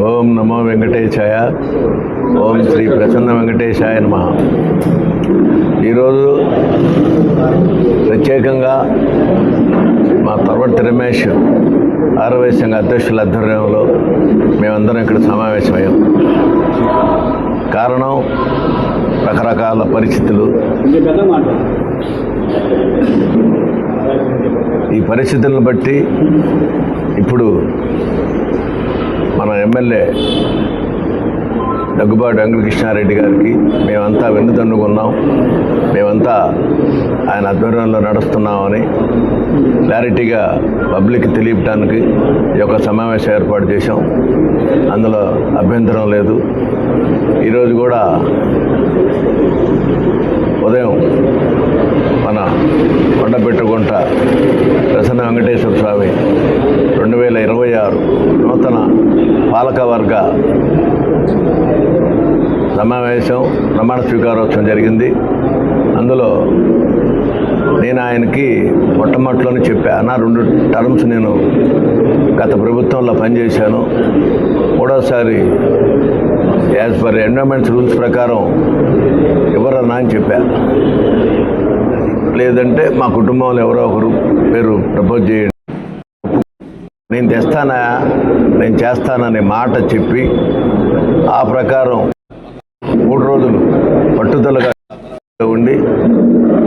ఓం నమో వెంకటేశాయ. ఓం శ్రీ ప్రసన్న వెంకటేశాయ నమ. ఈరోజు ప్రత్యేకంగా మా తర్వటి రమేష్ ఆరవై సంఘ అధ్యక్షుల ఆధ్వర్యంలో మేమందరం ఇక్కడ సమావేశమయ్యాం. కారణం రకరకాల పరిస్థితులు. ఈ పరిస్థితులను బట్టి ఇప్పుడు మన ఎమ్మెల్యే దగ్గుబాటి వెంకటకృష్ణారెడ్డి గారికి మేమంతా వెన్నుదన్నుకున్నాం మేమంతా ఆయన ఆధ్వర్యంలో నడుస్తున్నామని క్లారిటీగా పబ్లిక్ తెలియటానికి ఈ యొక్క సమావేశం ఏర్పాటు చేశాం. అందులో అభ్యంతరం లేదు. ఈరోజు కూడా ఉదయం మన కొండపెట్టుకుంట ప్రసన్న వెంకటేశ్వర స్వామి రెండు వేల ఇరవై ఆరు నూతన పాలకవర్గ సమావేశం ప్రమాణ స్వీకారోత్సవం జరిగింది. అందులో నేను ఆయనకి మొట్టమొదటిలోనే చెప్పా నా రెండు టర్మ్స్ నేను గత ప్రభుత్వంలో పనిచేశాను. మూడోసారి యాజ్ పర్ ఎన్విరాన్మెంట్స్ రూల్స్ ప్రకారం ఎవరన్నా అని చెప్పా. లేదంటే మా కుటుంబంలో ఎవరో ఒకరు పేరు ప్రపోజ్ చేయండి. నేను తెస్తానా? నేను చేస్తాననే మాట చెప్పి ఆ ప్రకారం మూడు రోజులు పట్టుదలగా ఉండి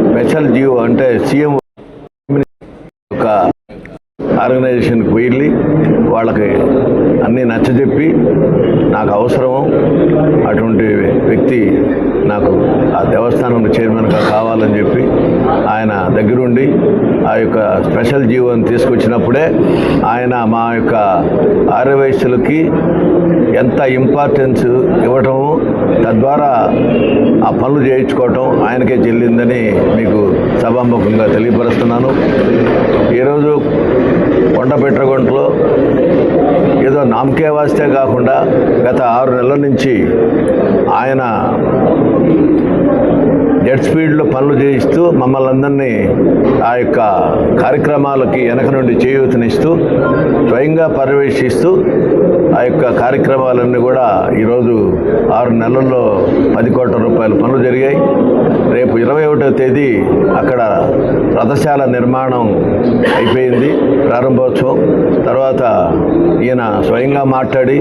స్పెషల్ జీవో అంటే సీఎం ఒక ఆర్గనైజేషన్కి వెళ్ళి వాళ్ళకి అన్నీ నచ్చజెప్పి నాకు అవసరము. అటువంటి వ్యక్తి నాకు ఆ దేవస్థానంలో చైర్మన్గా కావాలని చెప్పి ఆయన దగ్గరుండి ఆ యొక్క స్పెషల్ జీవోని తీసుకొచ్చినప్పుడే ఆయన మా యొక్క ఆర్యవయస్సులకి ఎంత ఇంపార్టెన్స్ ఇవ్వటము తద్వారా ఆ పనులు చేయించుకోవటం ఆయనకే చెల్లిందని మీకు సభాముఖంగా తెలియపరుస్తున్నాను. ఈరోజు కొండపెట్రగొంటలో ఏదో నామకే వాస్తే కాకుండా గత ఆరు నెలల నుంచి ఆయన జెట్ స్పీడ్లో పనులు చేయిస్తూ మమ్మల్ని అందరినీ ఆ యొక్క కార్యక్రమాలకి వెనక నుండి చేయూతనిస్తూ స్వయంగా పర్యవేక్షిస్తూ ఆ యొక్క కార్యక్రమాలన్నీ కూడా ఈరోజు ఆరు నెలల్లో పది కోట్ల రూపాయల పనులు జరిగాయి. రేపు ఇరవై ఒకటో తేదీ అక్కడ రథశాల నిర్మాణం అయిపోయింది ప్రారంభోత్సవం. తర్వాత ఈయన స్వయంగా మాట్లాడి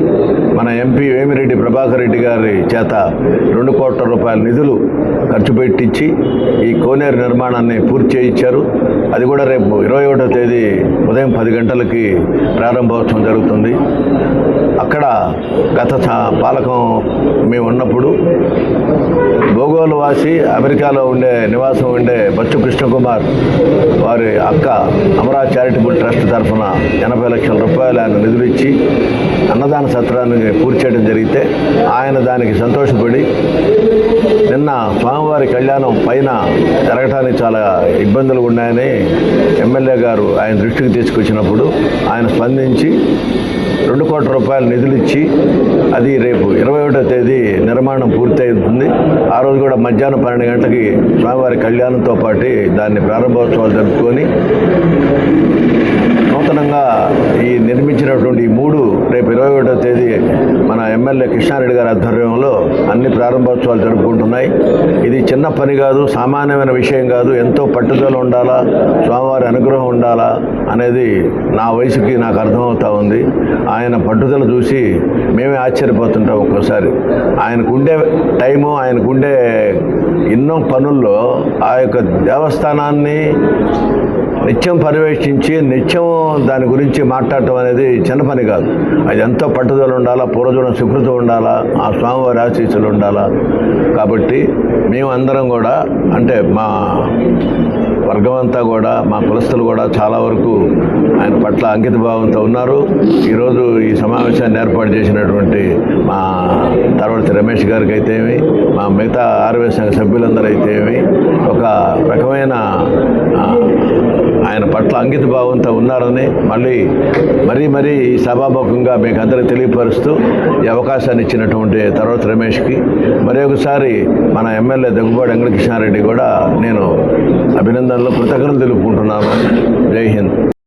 మన ఎంపీ వేమిరెడ్డి ప్రభాకర్ రెడ్డి గారి చేత రెండు కోట్ల రూపాయల నిధులు ఖర్చు పెట్టించి ఈ కోనేరు నిర్మాణాన్ని పూర్తి చేయించారు. అది కూడా రేపు ఇరవై ఒకటో తేదీ ఉదయం పది గంటలకి ప్రారంభోత్సవం జరుగుతుంది. అక్కడ గత పాలకం మేము ఉన్నప్పుడు భూగోళవాసి అమెరికాలో ఉండే నివాసం ఉండే బచ్చు కృష్ణకుమార్ వారి అక్క అమరా చారిటబుల్ ట్రస్ట్ తరఫున ఎనభై లక్షల రూపాయలు ఆయన నిధులు ఇచ్చి అన్నదాన సత్రాన్ని పూర్తి చేయడం జరిగితే ఆయన దానికి సంతోషపడి నిన్న స్వామివారి కళ్యాణం పైన జరగటానికి చాలా ఇబ్బందులు ఉన్నాయని ఎమ్మెల్యే గారు ఆయన దృష్టికి తీసుకొచ్చినప్పుడు ఆయన స్పందించి రెండు కోట్ల రూపాయల నిధులు ఇచ్చి అది రేపు ఇరవై ఒకటో తేదీ నిర్మాణం పూర్తవుతుంది ఆ రోజు కూడా మధ్యాహ్నం పన్నెండు గంటలకి స్వామివారి కళ్యాణంతో పాటు దాన్ని ప్రారంభోత్సవాలు జరుపుకొని నూతనంగా ఈ నిర్మించినటువంటి ఈ మూడు రేపు ఇరవై ఒకటో తేదీ మన ఎమ్మెల్యే కృష్ణారెడ్డి గారి ఆధ్వర్యంలో అన్ని ప్రారంభోత్సవాలు జరుపుకుంటున్నాయి. ఇది చిన్న పని కాదు సామాన్యమైన విషయం కాదు. ఎంతో పట్టుదల ఉండాలా స్వామివారి అనుగ్రహం ఉండాలా అనేది నా వయసుకి నాకు అర్థమవుతా ఉంది. ఆయన పట్టుదల చూసి మేమే ఆశ్చర్యపోతుంటాం ఒక్కోసారి. ఆయనకుండే టైము ఆయనకుండే ఎన్నో పనుల్లో ఆ యొక్క దేవస్థానాన్ని నిత్యం పర్యవేక్షించి నిత్యం దాని గురించి మాట్లాడటం అనేది చిన్న పని కాదు. అది ఎంతో పట్టుదల ఉండాలా పూర్వజుడం సుకృతం ఉండాలా ఆ స్వామివారి ఆశీస్సులు ఉండాలా. కాబట్టి మేము అందరం కూడా అంటే మా వర్గం అంతా కూడా మా కులస్తులు కూడా చాలా వరకు ఆయన పట్ల అంకిత భావంతో ఉన్నారు. ఈరోజు ఈ సమావేశాన్ని ఏర్పాటు చేసినటువంటి మా తర్వాత రమేష్ గారికి అయితేమి మా మిగతా ఆర్వీ సంఘ సభ్యులందరూ అయితేమి ఒక రకమైన ఆయన పట్ల అంకిత భావంతో ఉన్నారని మళ్ళీ మరీ మరీ సభాముఖంగా మీకు అందరికీ తెలియపరుస్తూ ఈ అవకాశాన్ని ఇచ్చినటువంటి తర్వాత రమేష్కి మరి ఒకసారి మన ఎమ్మెల్యే దగ్గుబాటి వెంకటకృష్ణారెడ్డి కూడా నేను అభినందనలు కృతజ్ఞతలు తెలుపుకుంటున్నాను. జై హింద్.